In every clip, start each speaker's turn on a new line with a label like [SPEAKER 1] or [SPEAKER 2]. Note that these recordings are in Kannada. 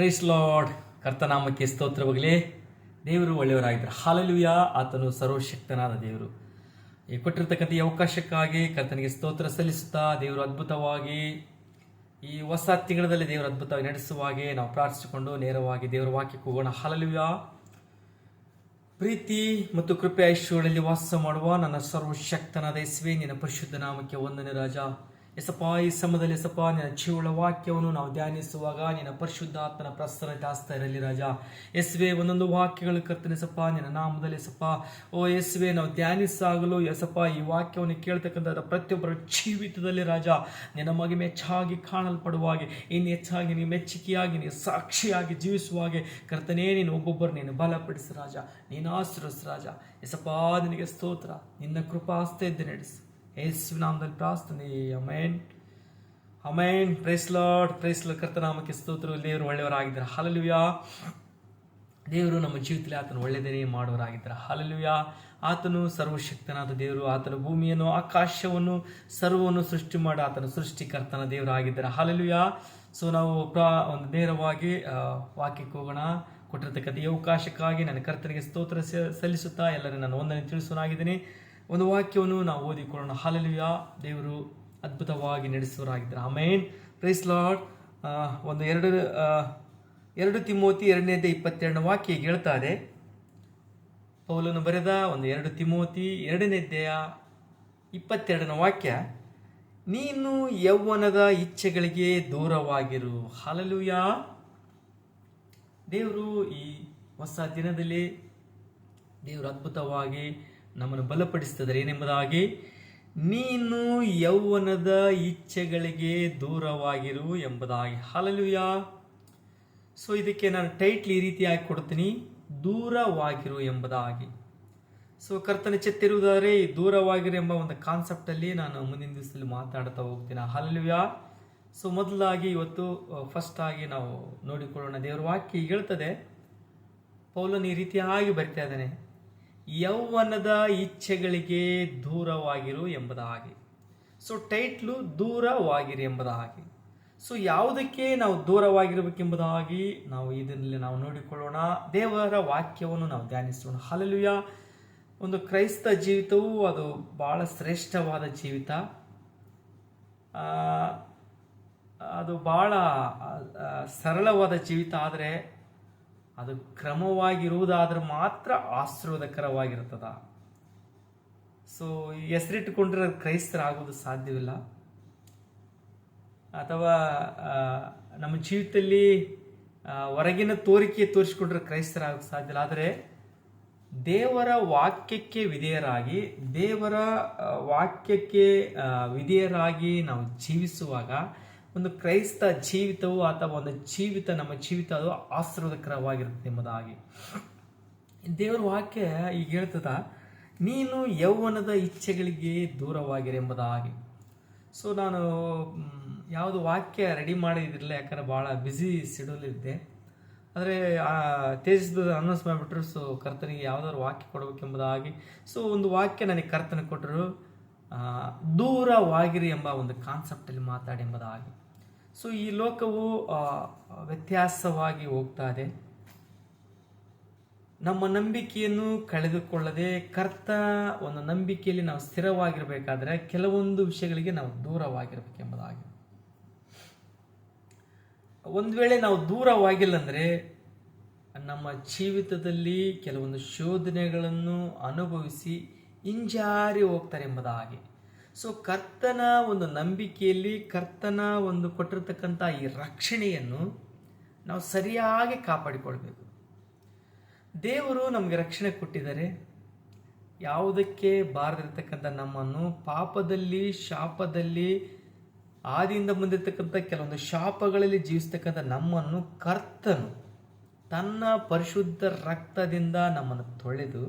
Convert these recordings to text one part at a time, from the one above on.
[SPEAKER 1] ಪ್ರೈಸ್ ಲಾರ್ಡ್ ಕರ್ತನಾಮಕ್ಕೆ ಸ್ತೋತ್ರವಾಗಲಿ ದೇವರು ಒಳ್ಳೆಯವರಾಗಿದ್ದರು. ಹಾಲಲುಯ ಆತನು ಸರ್ವಶಕ್ತನಾದ ದೇವರು. ಈ ಕೊಟ್ಟಿರ್ತಕ್ಕಂಥ ಈ ಅವಕಾಶಕ್ಕಾಗಿ ಕರ್ತನಿಗೆ ಸ್ತೋತ್ರ ಸಲ್ಲಿಸುತ್ತಾ ದೇವರು ಅದ್ಭುತವಾಗಿ ಈ ಹೊಸ ತಿಂಗಳಲ್ಲಿ ದೇವರು ಅದ್ಭುತವಾಗಿ ನಡೆಸುವ ಹಾಗೆ ನಾವು ಪ್ರಾರ್ಥಿಸಿಕೊಂಡು ನೇರವಾಗಿ ದೇವರ ವಾಕ್ಯಕ್ಕೆ ಹೋಗೋಣ. ಹಾಲಲುಯ ಪ್ರೀತಿ ಮತ್ತು ಕೃಪೆ ಐಶ್ವರ್ಯದಲ್ಲಿ ವಾಸ ಮಾಡುವ ನನ್ನ ಸರ್ವಶಕ್ತನಾದ ಯೇಸುವೆ, ನಿನ್ನ ಪರಿಶುದ್ಧ ನಾಮಕ್ಕೆ ಒಂದನೇ ರಾಜ. ಎಸಪ್ಪ ಈ ಸಮಯದಲ್ಲಿ ಎಸಪ್ಪ ನಿನ್ನ ಜೀವಳ ವಾಕ್ಯವನ್ನು ನಾವು ಧ್ಯಾನಿಸುವಾಗ ನಿನ್ನ ಪರಿಶುದ್ಧಾತ್ಮನ ಪ್ರಸನ್ನ ಆಸ್ತಾ ಇರಲಿ ರಾಜ. ಎಸ್ವೆ, ಒಂದೊಂದು ವಾಕ್ಯಗಳು ಕರ್ತನೆ ಎಸಪ್ಪ ನಿನ್ನ ನಾಮದಲ್ಲಿ ಎಸಪ್ಪ ಓ ಎಸ್ವೆ, ನಾವು ಧ್ಯಾನಿಸಾಗಲು ಎಸಪ್ಪ ಈ ವಾಕ್ಯವನ್ನು ಕೇಳ್ತಕ್ಕಂಥ ಪ್ರತಿಯೊಬ್ಬರ ಜೀವಿತದಲ್ಲಿ ರಾಜ, ನಿನ್ನ ಮಗಿಮೆ ಹೆಚ್ಚಾಗಿ ಕಾಣಲ್ಪಡುವ ಹಾಗೆ, ಇನ್ನು ಹೆಚ್ಚಾಗಿ ನೀನು ಮೆಚ್ಚುಗೆಯಾಗಿ ನೀನು ಸಾಕ್ಷಿಯಾಗಿ ಜೀವಿಸುವ ಹಾಗೆ ಕರ್ತನೇ, ನೀನು ಒಬ್ಬೊಬ್ಬರು ನೀನು ಬಲಪಡಿಸು ರಾಜ. ನೀನು ಆಶ್ರಯಿಸು ರಾಜ. ಎಸಪ್ಪ ನಿನಗೆ ಸ್ತೋತ್ರ. ನಿನ್ನ ಕೃಪಾಸ್ತೆ ಇದ್ದೇ ನಡೆಸು. ಯೇಸು ನಾಮದಲ್ಲಿ ಪ್ರಾರ್ಥನೆ. ಅಮೇನ್ ಅಮೇನ್ ಪ್ರೈಸ್ ಲಾರ್ಡ್ ಪ್ರೈಸ್ ಲಾರ್ಡ್ ಕರ್ತನಾಮಕ್ಕೆ ಸ್ತೋತ್ರ ದೇವರು ಒಳ್ಳೆಯವರಾಗಿದ್ದಾರೆ. ಹಾಲಲುಯ ದೇವರು ನಮ್ಮ ಜೀವಿತದಲ್ಲಿ ಆತನು ಒಳ್ಳೆಯದೇ ಮಾಡುವರಾಗಿದ್ದಾರೆ ಹಾಲಲುಯ ಆತನು ಸರ್ವಶಕ್ತನಾದ ದೇವರು. ಆತನ ಭೂಮಿಯನ್ನು, ಆಕಾಶವನ್ನು, ಸರ್ವವನ್ನು ಸೃಷ್ಟಿ ಮಾಡಿ ಆತನ ಸೃಷ್ಟಿಕರ್ತನ ದೇವರಾಗಿದ್ದಾರೆ. ಹಾಲಲುಯ ಸೊ ನಾವು ಪ್ರ, ಒಂದು ನೇರವಾಗಿ ವಾಕ್ಯಕ್ಕೆ ಹೋಗೋಣ. ಕೊಟ್ಟಿರ್ತಕ್ಕಂಥ ಈ ಅವಕಾಶಕ್ಕಾಗಿ ನನ್ನ ಕರ್ತನಿಗೆ ಸ್ತೋತ್ರ ಸಲ್ಲಿಸುತ್ತಾ ಎಲ್ಲರೂ ನಾನು ಒಂದನೇ ತಿಳಿಸುವನಾಗಿದ್ದೀನಿ ಒಂದು ವಾಕ್ಯವನ್ನು ನಾವು ಓದಿಕೊಳ್ಳೋಣ. ಹಾಲಲುಯ ದೇವರು ಅದ್ಭುತವಾಗಿ ನಡೆಸುವರಾಗಿದ್ದಾರೆ ಆಮೇನ್ ಪ್ರೈಸ್ ಲಾರ್ಡ್ ಒಂದು ಎರಡು ಎರಡು ತಿಮೋತಿ ಎರಡನೇದೇ ಇಪ್ಪತ್ತೆರಡನೇ ವಾಕ್ಯ ಹೇಳ್ತಾರೆ ಹೇಳ್ತಾ ಇದೆ. ಪೌಲನು ಬರೆದ ಒಂದು ಎರಡು ತಿಮೋತಿ ಎರಡನೇದ್ದೆಯ ಇಪ್ಪತ್ತೆರಡನೇ ವಾಕ್ಯ, ನೀನು ಯೌವನದ ಇಚ್ಛೆಗಳಿಗೆ ದೂರವಾಗಿರು. ಹಾಲಲುಯ ದೇವರು ಈ ಹೊಸ ದಿನದಲ್ಲಿ ದೇವರು ಅದ್ಭುತವಾಗಿ ನಮ್ಮನ್ನು ಬಲಪಡಿಸ್ತದೆ ಏನೆಂಬುದಾಗಿ, ನೀನು ಯೌವನದ ಇಚ್ಛೆಗಳಿಗೆ ದೂರವಾಗಿರು ಎಂಬುದಾಗಿ. ಹಾಲಲುಯ ಸೊ ಇದಕ್ಕೆ ನಾನು ಟೈಟ್ಲ್ ಈ ರೀತಿಯಾಗಿ ಕೊಡ್ತೀನಿ ದೂರವಾಗಿರು ಎಂಬುದಾಗಿ. ಸೊ ಕರ್ತನ ಚೆತ್ತಿರುವುದಾದರೆ ಈ ದೂರವಾಗಿರು ಎಂಬ ಒಂದು ಕಾನ್ಸೆಪ್ಟಲ್ಲಿ ನಾನು ಮುಂದಿನ ದಿವಸದಲ್ಲಿ ಮಾತಾಡ್ತಾ ಹೋಗ್ತೀನಿ. ಹಾಲಲ್ವ್ಯ ಸೊ ಮೊದಲಾಗಿ ಇವತ್ತು ಫಸ್ಟ್ ಆಗಿ ನಾವು ನೋಡಿಕೊಳ್ಳೋಣ ದೇವರ ವಾಕ್ಯ ಹೇಳ್ತದೆ. ಪೌಲನ್ ಈ ರೀತಿಯಾಗಿ ಬರಿತಾ ಇದ್ದಾನೆ. ಯೌವನದ ಇಚ್ಛೆಗಳಿಗೆ ದೂರವಾಗಿರು ಎಂಬುದ ಹಾಗೆ. ಸೊ ಟೈಟ್ಲು ದೂರವಾಗಿರಿ ಎಂಬುದಾಗಿ ಸೊ ಯಾವುದಕ್ಕೆ ನಾವು ದೂರವಾಗಿರಬೇಕೆಂಬುದಾಗಿ ನಾವು ಇದರಲ್ಲಿ ನಾವು ನೋಡಿಕೊಳ್ಳೋಣ. ದೇವರ ವಾಕ್ಯವನ್ನು ನಾವು ಧ್ಯಾನಿಸೋಣ. ಹಲಲುಯ ಒಂದು ಕ್ರೈಸ್ತ ಜೀವಿತವು ಅದು ಬಹಳ ಶ್ರೇಷ್ಠವಾದ ಜೀವಿತ. ಅದು ಬಹಳ ಸರಳವಾದ ಜೀವಿತ. ಆದರೆ ಅದು ಕ್ರಮವಾಗಿರುವುದಾದ್ರೆ ಮಾತ್ರ ಆಶೀರ್ವಾದಕರವಾಗಿರ್ತದ ಸೊ ಹೆಸರಿಟ್ಟುಕೊಂಡ್ರೆ ಕ್ರೈಸ್ತರಾಗೋದು ಸಾಧ್ಯವಿಲ್ಲ. ಅಥವಾ ನಮ್ಮ ಜೀವಿತದಲ್ಲಿ ಹೊರಗಿನ ತೋರಿಕೆ ತೋರಿಸಿಕೊಂಡ್ರೆ ಕ್ರೈಸ್ತರಾಗೋದು ಸಾಧ್ಯ ಇಲ್ಲ. ಆದರೆ, ದೇವರ ವಾಕ್ಯಕ್ಕೆ ವಿಧೇಯರಾಗಿ, ದೇವರ ವಾಕ್ಯಕ್ಕೆ ವಿಧೇಯರಾಗಿ ನಾವು ಜೀವಿಸುವಾಗ ಒಂದು ಕ್ರೈಸ್ತ ಜೀವಿತವು ಅಥವಾ ಒಂದು ಜೀವಿತ ನಮ್ಮ ಜೀವಿತ ಅದು ಆಶೀರ್ವಾದಕರವಾಗಿರುತ್ತೆ ಎಂಬುದಾಗಿ. ದೇವರ ವಾಕ್ಯ ಈಗ ಹೇಳ್ತದ, ನೀನು ಯೌವನದ ಇಚ್ಛೆಗಳಿಗೆ ದೂರವಾಗಿರು ಎಂಬುದಾಗಿ. ಸೊ ನಾನು ಯಾವುದು ವಾಕ್ಯ ರೆಡಿ ಮಾಡಿದಿರಲಿಲ್ಲ ಯಾಕಂದ್ರೆ ಭಾಳ ಬ್ಯುಸಿ ಶೆಡ್ಯೂಲ್ ಇದ್ದೆ. ಆದರೆ ತೇಜಸ್ದು ಅನೌನ್ಸ್ ಮಾಡಿಬಿಟ್ರು ಸೊ ಕರ್ತನಿಗೆ ಯಾವುದಾದ್ರು ವಾಕ್ಯ ಕೊಡಬೇಕೆಂಬುದಾಗಿ ಸೊ ಒಂದು ವಾಕ್ಯ ನನಗೆ ಕರ್ತನ ಕೊಟ್ಟರು ದೂರವಾಗಿರಿ ಎಂಬ ಒಂದು ಕಾನ್ಸೆಪ್ಟಲ್ಲಿ ಮಾತಾಡಿ ಎಂಬುದಾಗಿ. ಸೊ ಈ ಲೋಕವು ವ್ಯತ್ಯಾಸವಾಗಿ ಹೋಗ್ತಾ ಇದೆ. ನಮ್ಮ ನಂಬಿಕೆಯನ್ನು ಕಳೆದುಕೊಳ್ಳದೆ ಕರ್ತ ಒಂದು ನಂಬಿಕೆಯಲ್ಲಿ ನಾವು ಸ್ಥಿರವಾಗಿರಬೇಕಾದ್ರೆ ಕೆಲವೊಂದು ವಿಷಯಗಳಿಗೆ ನಾವು ದೂರವಾಗಿರಬೇಕೆಂಬುದಾಗಿ. ಒಂದು ವೇಳೆ ನಾವು ದೂರವಾಗಿಲ್ಲ ಅಂದರೆ ನಮ್ಮ ಜೀವಿತದಲ್ಲಿ ಕೆಲವೊಂದು ಶೋಧನೆಗಳನ್ನು ಅನುಭವಿಸಿ ಹಿಂಜಾರಿ ಹೋಗ್ತಾರೆ ಎಂಬುದಾಗಿ. ಸೊ ಕರ್ತನ ಒಂದು ನಂಬಿಕೆಯಲ್ಲಿ ಕರ್ತನ ಒಂದು ಕೊಟ್ಟಿರ್ತಕ್ಕಂಥ ಈ ರಕ್ಷಣೆಯನ್ನು ನಾವು ಸರಿಯಾಗಿ ಕಾಪಾಡಿಕೊಳ್ಬೇಕು. ದೇವರು ನಮಗೆ ರಕ್ಷಣೆ ಕೊಟ್ಟಿದ್ದಾರೆ. ಯಾವುದಕ್ಕೆ ಬಾರದಿರ್ತಕ್ಕಂಥ ನಮ್ಮನ್ನು ಪಾಪದಲ್ಲಿ, ಶಾಪದಲ್ಲಿ, ಆದಿಯಿಂದ ಬಂದಿರತಕ್ಕಂಥ ಕೆಲವೊಂದು ಶಾಪಗಳಲ್ಲಿ ಜೀವಿಸ್ತಕ್ಕಂಥ ನಮ್ಮನ್ನು ಕರ್ತನು ತನ್ನ ಪರಿಶುದ್ಧ ರಕ್ತದಿಂದ ನಮ್ಮನ್ನು ತೊಳೆದು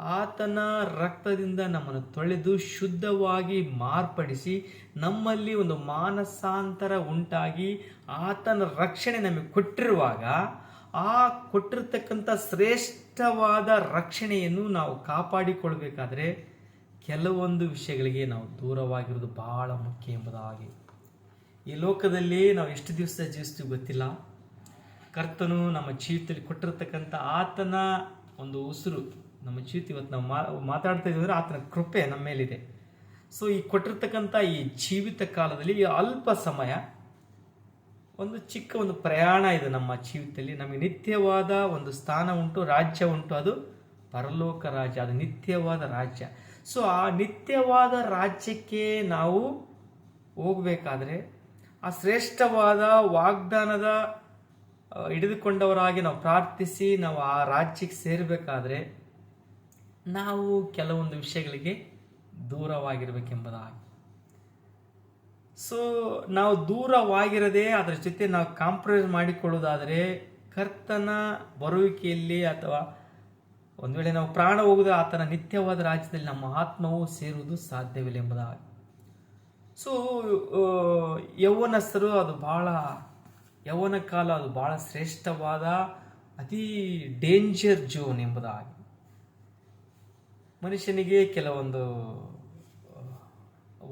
[SPEAKER 1] ಆತನ ರಕ್ತದಿಂದ ನಮ್ಮನ್ನು ತೊಳೆದು ಶುದ್ಧವಾಗಿ ಮಾರ್ಪಡಿಸಿ ನಮ್ಮಲ್ಲಿ ಒಂದು ಮಾನಸಾಂತರ ಉಂಟಾಗಿ ಆತನ ರಕ್ಷಣೆ ನಮಗೆ ಕೊಟ್ಟಿರುವಾಗ ಆ ಕೊಟ್ಟಿರ್ತಕ್ಕಂಥ ಶ್ರೇಷ್ಠವಾದ ರಕ್ಷಣೆಯನ್ನು ನಾವು ಕಾಪಾಡಿಕೊಳ್ಬೇಕಾದ್ರೆ ಕೆಲವೊಂದು ವಿಷಯಗಳಿಗೆ ನಾವು ದೂರವಾಗಿರೋದು ಬಹಳ ಮುಖ್ಯ ಎಂಬುದಾಗಿ. ಈ ಲೋಕದಲ್ಲಿ ನಾವು ಎಷ್ಟು ದಿವಸ ಜೀವಿಸ್ತೀವಿ ಗೊತ್ತಿಲ್ಲ. ಕರ್ತನು ನಮ್ಮ ಜೀವಿತದಲ್ಲಿ ಕೊಟ್ಟಿರ್ತಕ್ಕಂಥ ಆತನ ಒಂದು ಉಸಿರು ನಮ್ಮ ಜೀವಿತ ಇವತ್ತು ನಾವು ಮಾ, ಮಾತಾಡ್ತಾ ಇದ್ದೀವಿ ಅಂದರೆ ಆತನ ಕೃಪೆ ನಮ್ಮ ಮೇಲಿದೆ. ಸೊ ಈ ಕೊಟ್ಟಿರ್ತಕ್ಕಂಥ ಈ ಜೀವಿತ ಕಾಲದಲ್ಲಿ ಈ ಅಲ್ಪ ಸಮಯ ಒಂದು ಚಿಕ್ಕ ಒಂದು ಪ್ರಯಾಣ ಇದೆ ನಮ್ಮ ಜೀವಿತದಲ್ಲಿ. ನಮಗೆ ನಿತ್ಯವಾದ ಒಂದು ಸ್ಥಾನ ಉಂಟು, ರಾಜ್ಯ ಉಂಟು. ಅದು ಪರಲೋಕ ರಾಜ್ಯ, ಅದು ನಿತ್ಯವಾದ ರಾಜ್ಯ. ಸೊ ಆ ನಿತ್ಯವಾದ ರಾಜ್ಯಕ್ಕೆ ನಾವು ಹೋಗಬೇಕಾದ್ರೆ ಆ ಶ್ರೇಷ್ಠವಾದ ವಾಗ್ದಾನದ ಹಿಡಿದುಕೊಂಡವರಾಗಿ ನಾವು ಪ್ರಾರ್ಥಿಸಿ ನಾವು ಆ ರಾಜ್ಯಕ್ಕೆ ಸೇರಬೇಕಾದ್ರೆ ನಾವು ಕೆಲವೊಂದು ವಿಷಯಗಳಿಗೆ ದೂರವಾಗಿರಬೇಕೆಂಬುದಾಗಿ. ಸೊ ನಾವು ದೂರವಾಗಿರದೆ ಅದರ ಜೊತೆ ನಾವು ಕಾಂಪ್ರಮೈಸ್ ಮಾಡಿಕೊಳ್ಳೋದಾದರೆ ಕರ್ತನ ಬರುವಿಕೆಯಲ್ಲಿ ಅಥವಾ ಒಂದು ವೇಳೆ ನಾವು ಪ್ರಾಣ ಹೋಗುದ ಆತನ ನಿತ್ಯವಾದ ರಾಜ್ಯದಲ್ಲಿ ನಮ್ಮ ಆತ್ಮವು ಸೇರುವುದು ಸಾಧ್ಯವಿಲ್ಲ ಎಂಬುದಾಗಿ. ಸೊ ಯೌವನಸ್ಥರು ಅದು ಬಹಳ, ಯೌವನ ಕಾಲ ಅದು ಬಹಳ ಶ್ರೇಷ್ಠವಾದ ಅತಿ ಡೇಂಜರ್ ಜೋನ್ ಎಂಬುದಾಗಿ. ಮನುಷ್ಯನಿಗೆ ಕೆಲವೊಂದು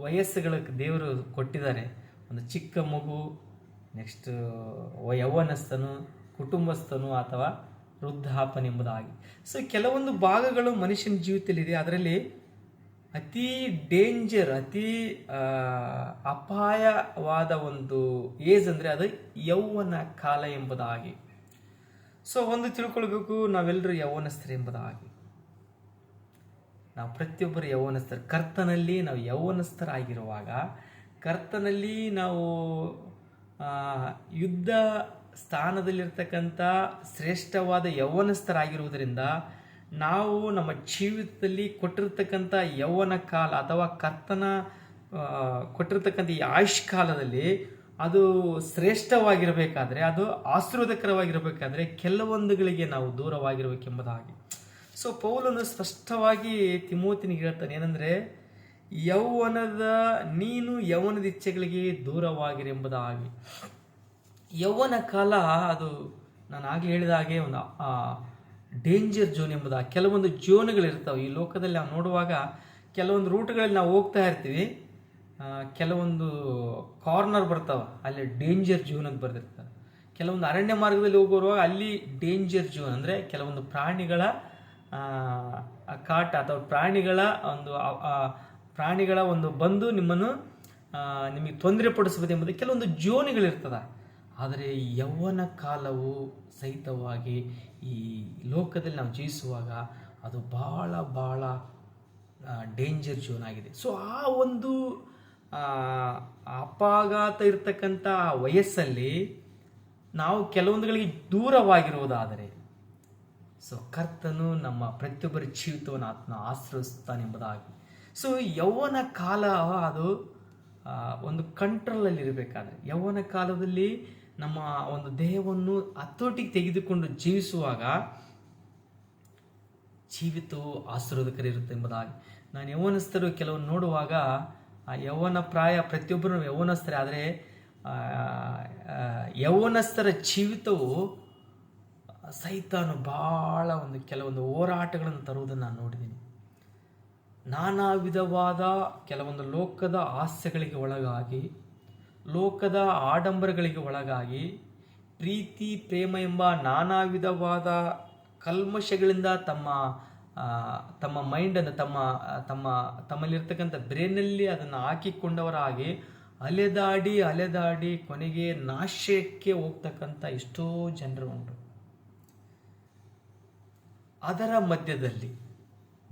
[SPEAKER 1] ವಯಸ್ಸುಗಳ ದೇವರು ಕೊಟ್ಟಿದ್ದಾರೆ. ಒಂದು ಚಿಕ್ಕ ಮಗು, ನೆಕ್ಸ್ಟ್ ಯೌವನಸ್ಥನು, ಕುಟುಂಬಸ್ಥನು ಅಥವಾ ವೃದ್ಧಾಪನೆಂಬುದಾಗಿ ಸೊ ಕೆಲವೊಂದು ಭಾಗಗಳು ಮನುಷ್ಯನ ಜೀವಿತದಲ್ಲಿದೆ. ಅದರಲ್ಲಿ ಅತಿ ಡೇಂಜರ್ ಅತಿ ಅಪಾಯವಾದ ಒಂದು ಏಜ್ ಅಂದರೆ ಅದು ಯೌವನ ಕಾಲ ಎಂಬುದಾಗಿ. ಸೊ ಒಂದು ತಿಳ್ಕೊಳ್ಬೇಕು ನಾವೆಲ್ಲರೂ ಯೌವನಸ್ಥರು ಎಂಬುದಾಗಿ. ನಾವು ಪ್ರತಿಯೊಬ್ಬರು ಯೌವನಸ್ಥರು. ಕರ್ತನಲ್ಲಿ ನಾವು ಯೌವನಸ್ಥರಾಗಿರುವಾಗ, ಕರ್ತನಲ್ಲಿ ನಾವು ಯುದ್ಧ ಸ್ಥಾನದಲ್ಲಿರ್ತಕ್ಕಂಥ ಶ್ರೇಷ್ಠವಾದ ಯೌವನಸ್ಥರಾಗಿರುವುದರಿಂದ ನಾವು ನಮ್ಮ ಜೀವಿತದಲ್ಲಿ ಕೊಟ್ಟಿರ್ತಕ್ಕಂಥ ಯೌವನ ಕಾಲ ಅಥವಾ ಕರ್ತನ ಕೊಟ್ಟಿರ್ತಕ್ಕಂಥ ಈ ಆಯುಷ್ ಕಾಲದಲ್ಲಿ ಅದು ಶ್ರೇಷ್ಠವಾಗಿರಬೇಕಾದ್ರೆ, ಅದು ಆಶೀರ್ವಾದಕರವಾಗಿರಬೇಕಾದ್ರೆ ಕೆಲವೊಂದುಗಳಿಗೆ ನಾವು ದೂರವಾಗಿರಬೇಕೆಂಬುದಾಗಿ. ಸೊ ಪೌಲನು ಸ್ಪಷ್ಟವಾಗಿ ತಿಮೋತಿನಿಗೆ ಹೇಳ್ತಾನೆ, ಏನಂದ್ರೆ, ಯೌವನದ, ನೀನು ಯೌವನದ ಇಚ್ಛೆಗಳಿಗೆ ದೂರವಾಗಿರೆಂಬುದಾಗಿ. ಯೌವನ ಕಾಲ, ಅದು ನಾನು ಆಗಲೇ ಹೇಳಿದ ಹಾಗೆ ಒಂದು ಡೇಂಜರ್ ಜೋನ್ ಎಂಬುದ, ಕೆಲವೊಂದು ಜೋನ್ಗಳಿರ್ತಾವೆ ಈ ಲೋಕದಲ್ಲಿ ನಾವು ನೋಡುವಾಗ ಕೆಲವೊಂದು ರೂಟ್ಗಳಲ್ಲಿ ನಾವು ಹೋಗ್ತಾ ಇರ್ತೀವಿ ಕೆಲವೊಂದು ಕಾರ್ನರ್ ಬರ್ತಾವೆ, ಅಲ್ಲಿ ಡೇಂಜರ್ ಜೋನ್ ಅಂತ ಬರ್ದಿರ್ತಾರೆ. ಕೆಲವೊಂದು ಅರಣ್ಯ ಮಾರ್ಗದಲ್ಲಿ ಹೋಗುವಾಗ ಅಲ್ಲಿ ಡೇಂಜರ್ ಜೋನ್ ಅಂದರೆ ಕೆಲವೊಂದು ಪ್ರಾಣಿಗಳ ಕಾಟ ಅಥವಾ ಪ್ರಾಣಿಗಳ ಒಂದು ಆ- ಆ ಪ್ರಾಣಿಗಳ ಒಂದು ಬಂದು ನಿಮ್ಮನ್ನು ಆ, ನಿಮಗೆ ತೊಂದರೆ ಪಡಿಸಬಹುದು ಎಂಬುದು ಕೆಲವೊಂದು ಜೋನಿಗಳಿರ್ತದೆ ಆದರೆ ಯೌವನ ಕಾಲವು ಸಹಿತವಾಗಿ ಈ ಲೋಕದಲ್ಲಿ ನಾವು ಜೀವಿಸುವಾಗ ಅದು ಭಾಳ ಭಾಳ ಡೇಂಜರ್ ಜೋನ್ ಆಗಿದೆ. ಸೊ ಆ ಒಂದು ಆ, ಅಪಘಾತ ಇರ್ತಕ್ಕಂಥ ಆ ವಯಸ್ಸಲ್ಲಿ ನಾವು ಕೆಲವೊಂದುಗಳಿಗೆ ದೂರವಾಗಿರುವುದಾದರೆ ಸೊ ಕರ್ತನು ನಮ್ಮ ಪ್ರತಿಯೊಬ್ಬರ ಜೀವಿತವನ್ನು ಆತನ ಆಶ್ರಯಿಸ್ತಾನೆಂಬುದಾಗಿ ಸೊ ಯೌವನ ಕಾಲ ಅದು ಒಂದು ಕಂಟ್ರೋಲಲ್ಲಿ ಇರಬೇಕಾದ್ರೆ. ಯೌವನ ಕಾಲದಲ್ಲಿ ನಮ್ಮ ಒಂದು ದೇಹವನ್ನು ಹತೋಟಿಗೆ ತೆಗೆದುಕೊಂಡು ಜೀವಿಸುವಾಗ ಜೀವಿತವು ಆಶೀರ್ವಾದಕರಿರುತ್ತೆ ಎಂಬುದಾಗಿ. ನಾನು ಯೌವನಸ್ಥರು ಕೆಲವು ನೋಡುವಾಗ, ಆ, ಯೌವನ ಪ್ರಾಯ ಪ್ರತಿಯೊಬ್ಬರು ಯೌವನಸ್ಥರೇ, ಆದರೆ ಯೌವನಸ್ಥರ ಜೀವಿತವು ಸೈತಾನು ಭಾಳ ಒಂದು ಕೆಲವೊಂದು ಹೋರಾಟಗಳನ್ನು ತರುವುದನ್ನು ನಾನು ನೋಡಿದ್ದೀನಿ. ನಾನಾ ವಿಧವಾದ ಕೆಲವೊಂದು ಲೋಕದ ಹಾಸ್ಯಗಳಿಗೆ ಒಳಗಾಗಿ, ಲೋಕದ ಆಡಂಬರಗಳಿಗೆ ಒಳಗಾಗಿ, ಪ್ರೀತಿ, ಪ್ರೇಮ ಎಂಬ ನಾನಾ ವಿಧವಾದ ಕಲ್ಮಶಗಳಿಂದ ತಮ್ಮ ತಮ್ಮ ಮೈಂಡನ್ನು, ತಮ್ಮ ತಮ್ಮ, ತಮ್ಮಲ್ಲಿರ್ತಕ್ಕಂಥ ಬ್ರೇನಲ್ಲಿ ಅದನ್ನು ಹಾಕಿಕೊಂಡವರಾಗಿ, ಅಲೆದಾಡಿ ಅಲೆದಾಡಿ ಕೊನೆಗೆ ನಾಶಕ್ಕೆ ಹೋಗ್ತಕ್ಕಂಥ ಎಷ್ಟೋ ಜನರು ಉಂಟು. ಅದರ ಮಧ್ಯದಲ್ಲಿ